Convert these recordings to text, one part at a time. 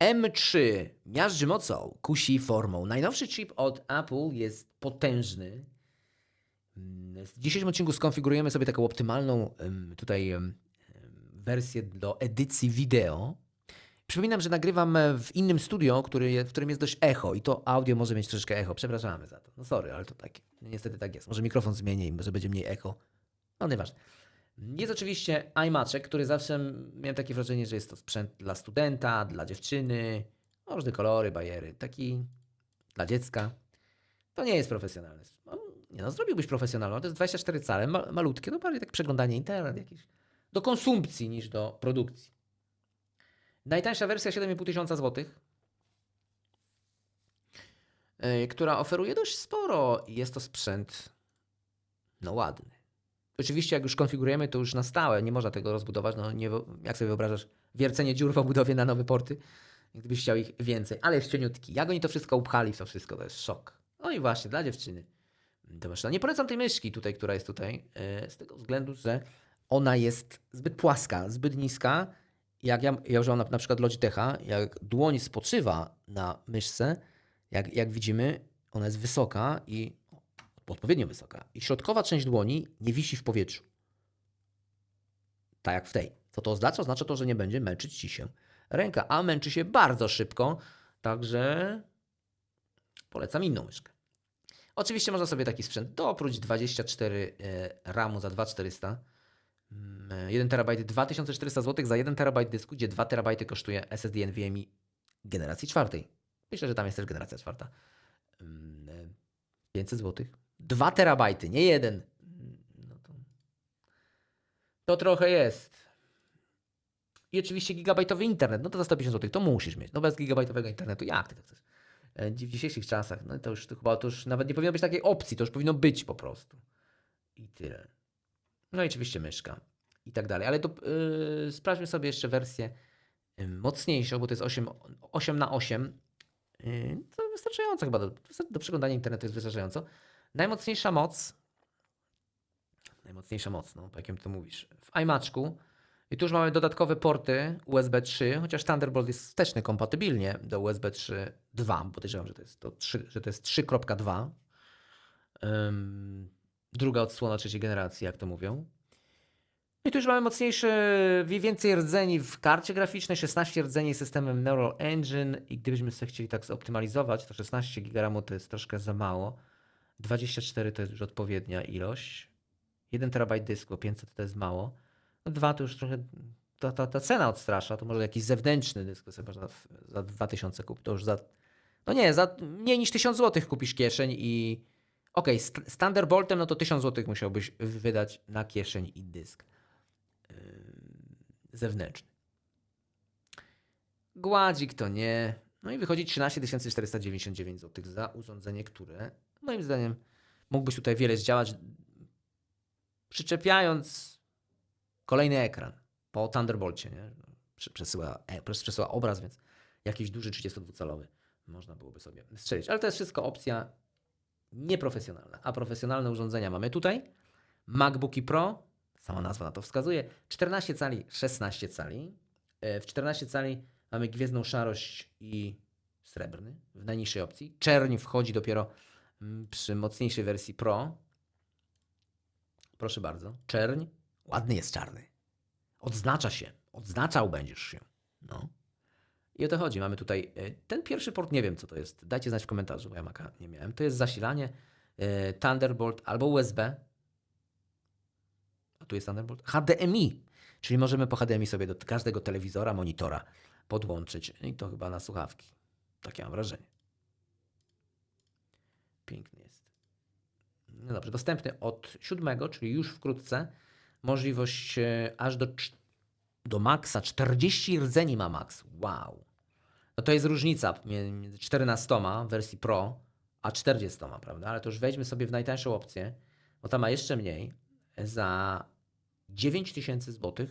M3 miażdży mocą, kusi formą. Najnowszy chip od Apple jest potężny. Mm, W dzisiejszym odcinku skonfigurujemy sobie taką optymalną tutaj wersję do edycji wideo. Przypominam, że nagrywam e, w innym studio, który, w którym jest dość echo i to audio może mieć troszeczkę echo. Przepraszamy za to. No sorry, ale to tak, niestety tak jest. Może mikrofon zmienię i może będzie mniej echo. No nieważne. Jest oczywiście iMaczek, który zawsze miałem takie wrażenie, że jest to sprzęt dla studenta, dla dziewczyny, różne kolory, bajery, taki dla dziecka. To nie jest profesjonalne. No, nie no, zrobiłbyś profesjonalną, to jest 24 cale, ma, malutkie, to bardziej tak przeglądanie internet jakieś. Do konsumpcji niż do produkcji. Najtańsza wersja 7,5 tysiąca złotych, yy, która oferuje dość sporo. Jest to sprzęt no ładny. Oczywiście jak już konfigurujemy, to już na stałe, nie można tego rozbudować. No, nie, jak sobie wyobrażasz, wiercenie dziur w obudowie na nowe porty, gdybyś chciał ich więcej. Ale jest cieniutki. Jak oni to wszystko upchali to wszystko, to jest szok. No i właśnie, dla dziewczyny. To maszyna. Nie polecam tej myszki tutaj, która jest tutaj, e, z tego względu, że ona jest zbyt płaska, zbyt niska. Jak ja, ja używam na, na przykład Logitecha, jak dłoń spoczywa na myszce, jak, jak widzimy, ona jest wysoka i odpowiednio wysoka. I środkowa część dłoni nie wisi w powietrzu. Tak jak w tej. Co to oznacza? Oznacza to, że nie będzie męczyć ci się ręka, a męczy się bardzo szybko, także polecam inną myszkę. Oczywiście można sobie taki sprzęt doopróć 24 e, RAMu za 2400. Mm, 1 TB 2400 zł za 1 TB dysku, gdzie 2 TB kosztuje SSD NVMe generacji czwartej. Myślę, że tam jest też generacja czwarta. Mm, e, 500 zł. 2 terabajty, nie jeden. No to, to trochę jest. I oczywiście gigabajtowy internet, no to za 150 zł to musisz mieć. No bez gigabajtowego internetu, jak ty to chcesz? E, W dzisiejszych czasach, no to już to chyba to już nawet nie powinno być takiej opcji, to już powinno być po prostu. I tyle. No i oczywiście myszka i tak dalej. Ale to yy, sprawdźmy sobie jeszcze wersję yy, mocniejszą, bo to jest 8, 8 na 8 Yy, To wystarczająco chyba, do, do przeglądania internetu jest wystarczająco. Najmocniejsza moc, najmocniejsza moc, no, po jakim ty mówisz, w iMatchku i tu już mamy dodatkowe porty USB 3, chociaż Thunderbolt jest wsteczny kompatybilnie do USB 3 2, bo podejrzewam, że to jest, to 3, że to jest 3.2. Ym, druga odsłona trzeciej generacji, jak to mówią. I tu już mamy mocniejsze, więcej rdzeni w karcie graficznej, 16 rdzeni systemem Neural Engine i gdybyśmy sobie chcieli tak zoptymalizować, to 16 GB to jest troszkę za mało. 24 to jest już odpowiednia ilość. 1 terabajt dysku, 500 to jest mało. No 2 to już trochę, ta, ta, ta cena odstrasza, to może jakiś zewnętrzny dysk sobie można za 2000 kupić, to już za, no nie, za mniej niż 1000 zł kupisz kieszeń i okej, okay, z Thunderboltem no to 1000 zł musiałbyś wydać na kieszeń i dysk zewnętrzny. Gładzik to nie. No i wychodzi 13 499 zł za urządzenie, które moim zdaniem mógłbyś tutaj wiele zdziałać, przyczepiając kolejny ekran po Thunderbolcie. Nie? Prze- Przesyła, e, prze- przesyła obraz, więc jakiś duży 32-calowy można byłoby sobie strzelić. Ale to jest wszystko opcja nieprofesjonalna. A profesjonalne urządzenia mamy tutaj. MacBooki Pro, sama nazwa na to wskazuje, 14 cali, 16 cali. E, W 14 cali mamy gwiezdną szarość i srebrny w najniższej opcji. Czerń wchodzi dopiero mm, przy mocniejszej wersji Pro. Proszę bardzo. Czerń. Ładny jest czarny. Odznacza się. Odznaczał będziesz się. No. I o to chodzi. Mamy tutaj e, ten pierwszy port, nie wiem co to jest. Dajcie znać w komentarzu, bo ja Maca nie miałem. To jest zasilanie e, Thunderbolt albo USB. A tu jest Thunderbolt. HDMI. Czyli możemy po HDMI sobie do każdego telewizora, monitora podłączyć. I to chyba na słuchawki. Takie mam wrażenie. Piękny jest. No dobrze, dostępny od 7, czyli już wkrótce. Możliwość e, aż do, do maksa 40 rdzeni ma max. Wow. No to jest różnica między 14 w wersji Pro a 40, prawda? Ale to już wejdźmy sobie w najtańszą opcję, bo ta ma jeszcze mniej. Za 9000 zł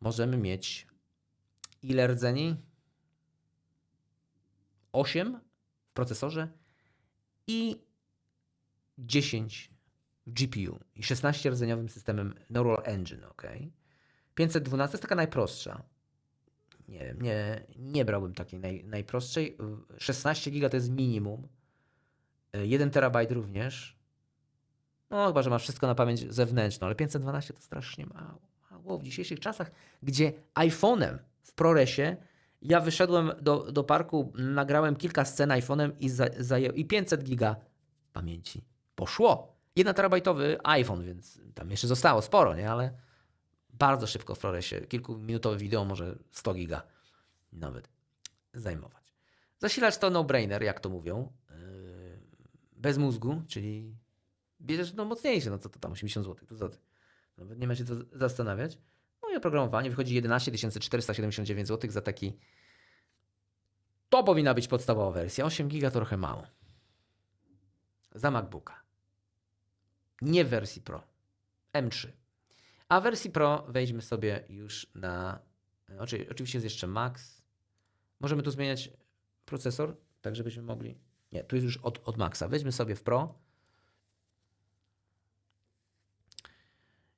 możemy mieć ile rdzeni? 8 w procesorze i 10 w GPU i 16 rdzeniowym systemem Neural Engine, ok? 512 jest taka najprostsza. nie nie, nie brałbym takiej naj, najprostszej. 16 giga to jest minimum. 1 terabajt również. No, chyba, że masz wszystko na pamięć zewnętrzną, ale 512 to strasznie mało. Mało w dzisiejszych czasach, gdzie iPhone'em w ProResie ja wyszedłem do, do parku, nagrałem kilka scen iPhone'em i, i 500 giga pamięci. Poszło. 1 terabajtowy iPhone, więc tam jeszcze zostało sporo, nie? Ale bardzo szybko w ProResie. Kilkuminutowe wideo może 100 giga nawet zajmować. Zasilacz to no-brainer, jak to mówią. Yy, Bez mózgu, czyli bierzesz no mocniejsze, no co to tam, 80 zł, to co? Nawet nie ma się co zastanawiać. I oprogramowanie wychodzi 11 479 zł za taki. To powinna być podstawowa wersja. 8 giga to trochę mało. Za MacBooka. Nie w wersji Pro. M3. A w wersji Pro wejdźmy sobie już na. Oczy, oczywiście jest jeszcze Max. Możemy tu zmieniać procesor, tak żebyśmy mogli. Nie, tu jest już od, od Maxa. Weźmy sobie w Pro.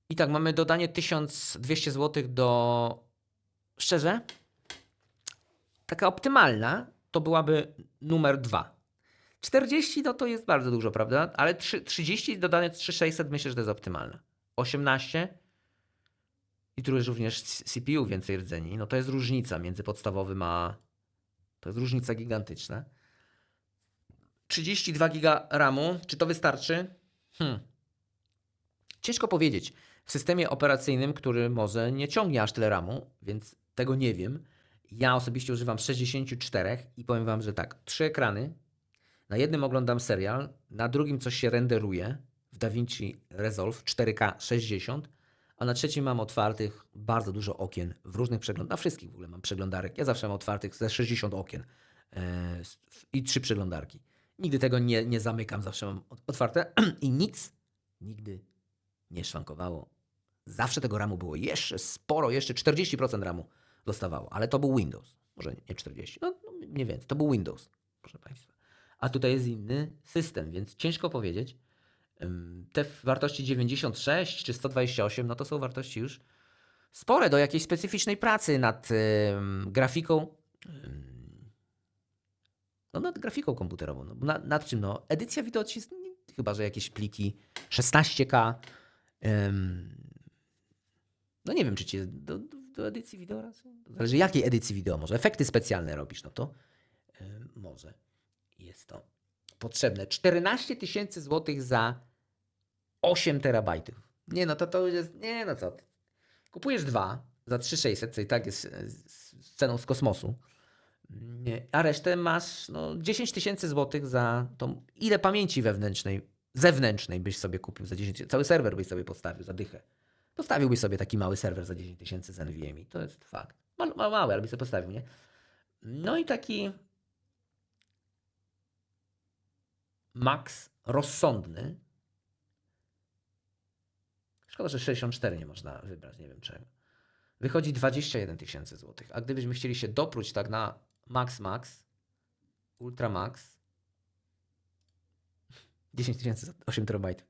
I tak, mamy dodanie 1200 zł do. Szczerze, taka optymalna to byłaby numer 2. 40 no to jest bardzo dużo, prawda? Ale 3, 30 dodane 3600 myślę, że to jest optymalne. 18 i tu jest również CPU więcej rdzeni. No to jest różnica między podstawowym a. To jest różnica gigantyczna. 32 giga RAMu, czy to wystarczy? Hmm. Ciężko powiedzieć. W systemie operacyjnym, który może nie ciągnie aż tyle RAMu, więc tego nie wiem. Ja osobiście używam 64 i powiem Wam, że tak, trzy ekrany. Na jednym oglądam serial, na drugim coś się renderuje w DaVinci Resolve 4K 60, a na trzecim mam otwartych bardzo dużo okien w różnych przeglądarkach. Na wszystkich w ogóle mam przeglądarek. Ja zawsze mam otwartych ze 60 okien e, i trzy przeglądarki. Nigdy tego nie, nie zamykam, zawsze mam otwarte i nic nigdy nie szwankowało. Zawsze tego RAMu było jeszcze sporo, jeszcze 40% RAMu dostawało, ale to był Windows. Może nie 40, no, no mniej więcej. To był Windows, proszę Państwa. A tutaj jest inny system, więc ciężko powiedzieć. Te wartości 96 czy 128, no to są wartości już spore do jakiejś specyficznej pracy nad grafiką. No nad grafiką komputerową. No, nad, nad czym? No, edycja wideo jest chyba, że jakieś pliki 16K. No nie wiem, czy ci do, do, edycji wideo raz? Zależy jakiej edycji wideo. Może efekty specjalne robisz, no to może jest to potrzebne. 14 tysięcy złotych za 8 terabajtów. Nie no, to to już jest, nie no co. Kupujesz dwa za 3600, co i tak jest z ceną z kosmosu. Nie, a resztę masz no, 10 tysięcy złotych za tą, ile pamięci wewnętrznej, zewnętrznej byś sobie kupił za 10 cały serwer byś sobie postawił za dychę. Postawiłbyś sobie taki mały serwer za 10 tysięcy z NVMe, to jest fakt. Mały, ale byś sobie postawił, nie? No i taki max rozsądny. Szkoda, że 64 nie można wybrać, nie wiem czego. Wychodzi 21 tysięcy złotych. A gdybyśmy chcieli się dopróć tak na max max, ultra max, 10 tysięcy za 8 terabajtów.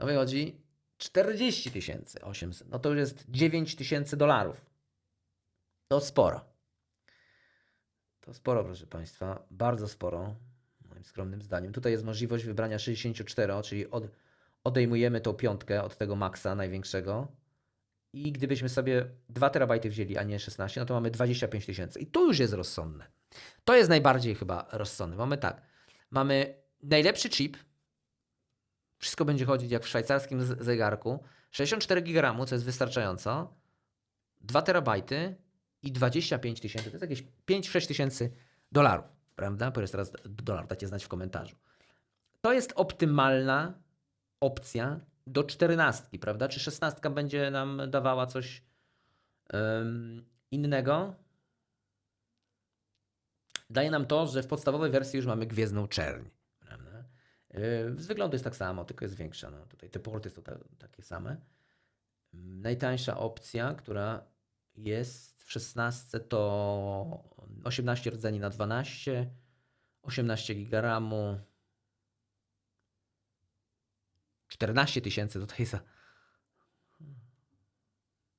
No wychodzi 40 tysięcy 800. No to już jest 9 tysięcy dolarów. To sporo. To sporo, proszę Państwa. Bardzo sporo moim skromnym zdaniem. Tutaj jest możliwość wybrania 64, czyli od, odejmujemy tą piątkę od tego maksa największego. I gdybyśmy sobie 2 terabajty wzięli, a nie 16, no to mamy 25 tysięcy. I to już jest rozsądne. To jest najbardziej chyba rozsądne. Mamy tak. Mamy najlepszy chip. Wszystko będzie chodzić jak w szwajcarskim zegarku. 64 GB, co jest wystarczająco. 2 terabajty i 25 tysięcy. To jest jakieś 5-6 tysięcy dolarów prawda? Powiedz teraz dolar, dajcie znać w komentarzu. To jest optymalna opcja do czternastki, prawda? Czy szesnastka będzie nam dawała coś um, innego? Daje nam to, że w podstawowej wersji już mamy gwiezdną czerń. Prawda? Z wyglądu jest tak samo, tylko jest większa. No, tutaj te porty są ta, takie same. Najtańsza opcja, która jest w 16 to 18 rdzeni na 12, 18 giga RAMu, 14 tysięcy tutaj za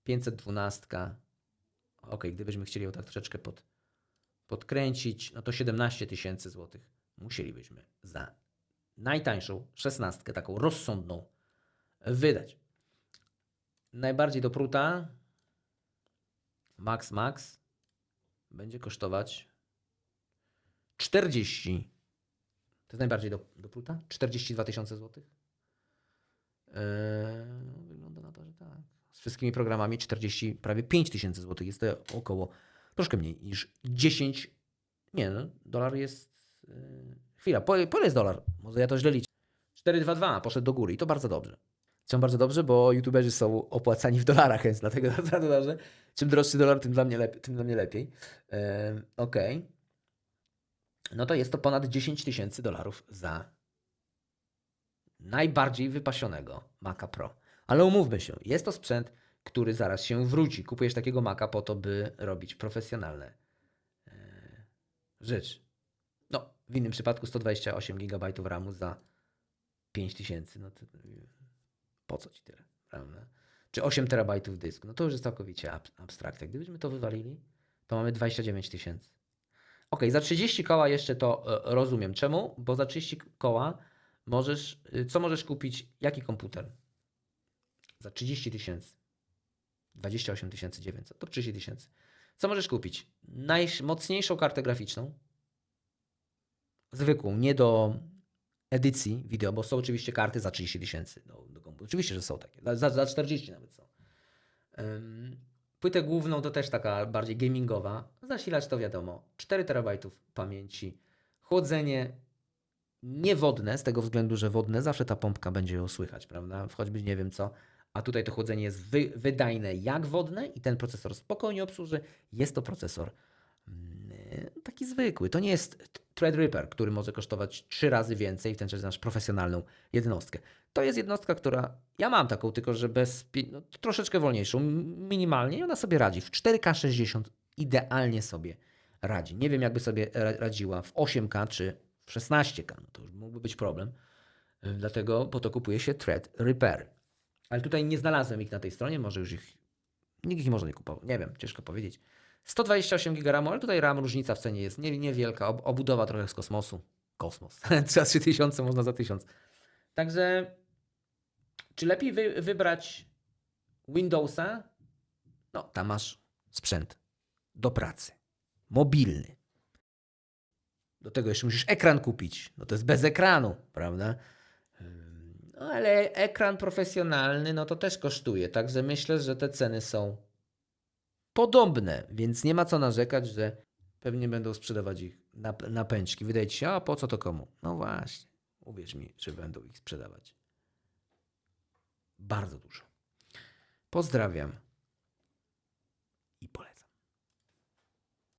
512, ok, gdybyśmy chcieli ją tak troszeczkę pod, podkręcić, no to 17 tysięcy złotych musielibyśmy za najtańszą szesnastkę, taką rozsądną, wydać. Najbardziej do pruta Max Max będzie kosztować 40. To jest najbardziej do, do pruta? 42 tysiące złotych? Eee, wygląda na to, że tak. Z wszystkimi programami 40, prawie 5 tysięcy złotych. Jest to około, troszkę mniej niż 10. Nie, no, dolar jest. Yy, chwila, po, po ile jest dolar? Może ja to źle liczę. 4,22 poszedł do góry i to bardzo dobrze. Czemu bardzo dobrze? Bo youtuberzy są opłacani w dolarach, więc dlatego bardzo dobrze. Czym droższy dolar, tym dla mnie, lep- tym dla mnie lepiej. Ehm, Okej. No to jest to ponad 10 tysięcy dolarów za najbardziej wypasionego Maca Pro. Ale umówmy się, jest to sprzęt, który zaraz się wróci. Kupujesz takiego Maca po to, by robić profesjonalne e, rzeczy. W innym przypadku 128 GB RAMu za 5000, no to po co ci tyle, prawda? Czy 8 terabajtów dysku, no to już jest całkowicie ab- abstrakcja. Gdybyśmy to wywalili, to mamy 29 tysięcy. Ok, za 30 koła jeszcze to e, rozumiem. Czemu? Bo za 30 koła możesz, y, co możesz kupić? Jaki komputer? Za 30 tysięcy. 28 900, to 30 tysięcy. Co możesz kupić? Najmocniejszą kartę graficzną. Zwykłą, nie do edycji wideo, bo są oczywiście karty za 30 tysięcy do, do komputera. Oczywiście, że są takie. Za- Za, za 40 nawet są. Płytę główną to też taka bardziej gamingowa. Zasilacz to wiadomo. 4 terabajtów pamięci. Chłodzenie niewodne, z tego względu, że wodne zawsze ta pompka będzie ją słychać, prawda? Choćby nie wiem co. A tutaj to chłodzenie jest wy, wydajne jak wodne i ten procesor spokojnie obsłuży. Jest to procesor mm, taki zwykły. To nie jest Threadripper, który może kosztować trzy razy więcej, w ten czas masz profesjonalną jednostkę. To jest jednostka, która. Ja mam taką, tylko że bez. No, troszeczkę wolniejszą, minimalnie, i ona sobie radzi. W 4K 60 idealnie sobie radzi. Nie wiem, jakby sobie ra- radziła w 8K czy w 16K. No to już mógłby być problem. Y, Dlatego po to kupuje się Threadripper. Ale tutaj nie znalazłem ich na tej stronie, może już ich. Nikt ich może nie kupował. Nie wiem, ciężko powiedzieć. 128 GB RAMu, ale tutaj RAM różnica w cenie jest nie, niewielka. Ob, obudowa trochę z kosmosu. Kosmos. Za 3000 można za 1000. Także czy lepiej wy, wybrać Windowsa? No, tam masz sprzęt do pracy. Mobilny. Do tego jeszcze musisz ekran kupić. No to jest bez ekranu, prawda? No ale ekran profesjonalny, no to też kosztuje. Także myślę, że te ceny są podobne, więc nie ma co narzekać, że pewnie będą sprzedawać ich napęczki. Wydaje ci się, a po co to komu? No właśnie, uwierz mi, że będą ich sprzedawać. Bardzo dużo. Pozdrawiam i polecam.